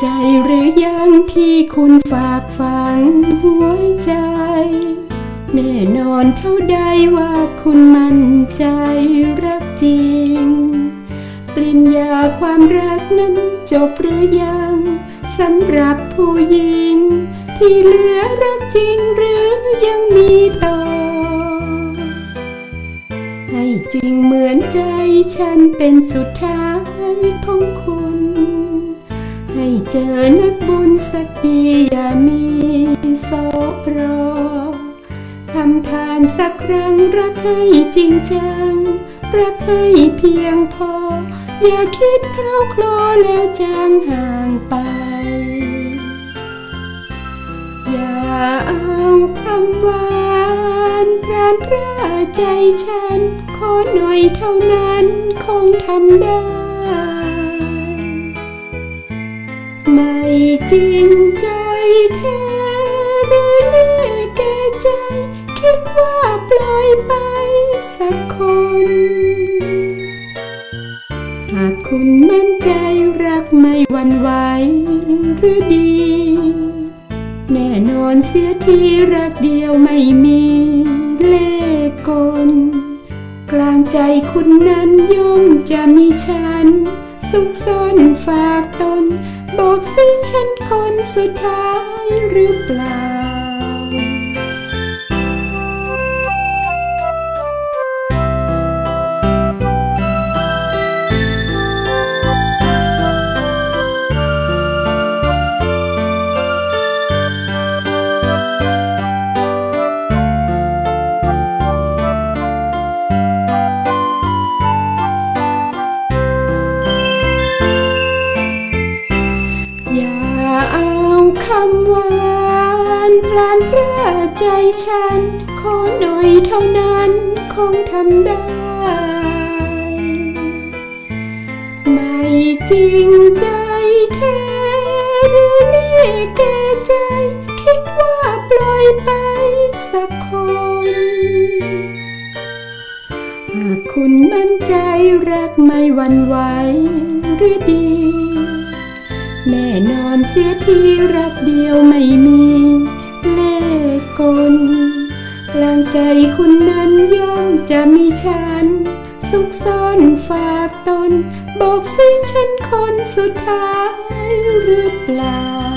ใจหรือยังที่คุณฝากฝังหัวใจ แน่นอนเท่าใดว่าคุณมั่นใจรักจริงปริญญาความรักนั้นจบหรือยังสำหรับผู้หญิง ที่เหลือรักจริงหรือยังมีต่อ ให้จริงเหมือนใจฉันเป็นสุดท้ายของคุณ ให้เจอนักบุญสักดีอย่ามีโซโปรทำทานสักครั้งรักให้จริงจัง รักให้เพียงพอ อย่าคิดเคล้าคลอแล้วจางห่างไป อย่าเอาคำหวานพรานพระใจฉัน ขอหน่อยเท่านั้นคงทำได้ ไม่จริงใจแท้หรือแน่แก่ใจ คิดว่าปล่อยไปสักคน หากคุณมั่นใจรักไม่หวันไหวหรือดี แน่นอนเสียทีรักเดียวไม่มีเลขกลกลางใจคุณนั้นย่อมจะมีฉัน สุขซ่อนฝากตน บอกสิฉันคนสุดท้ายหรือเปล่า คำหวานพลานพระใจฉัน ขอหน่อยเท่านั้นคงทำได้ ไม่จริงใจแท้หรือแน่แก่ใจ คิดว่าปล่อยไปสักคนหากคุณมั่นใจรักไม่หวั่นไหวหรือดี แน่นอนเสียทีรักเดียวไม่มี เล่กล กลางใจคุณนั้นย่อมจะมีฉัน สุขซ่อนฝากตน บอกสิฉันคนสุดท้ายหรือเปล่า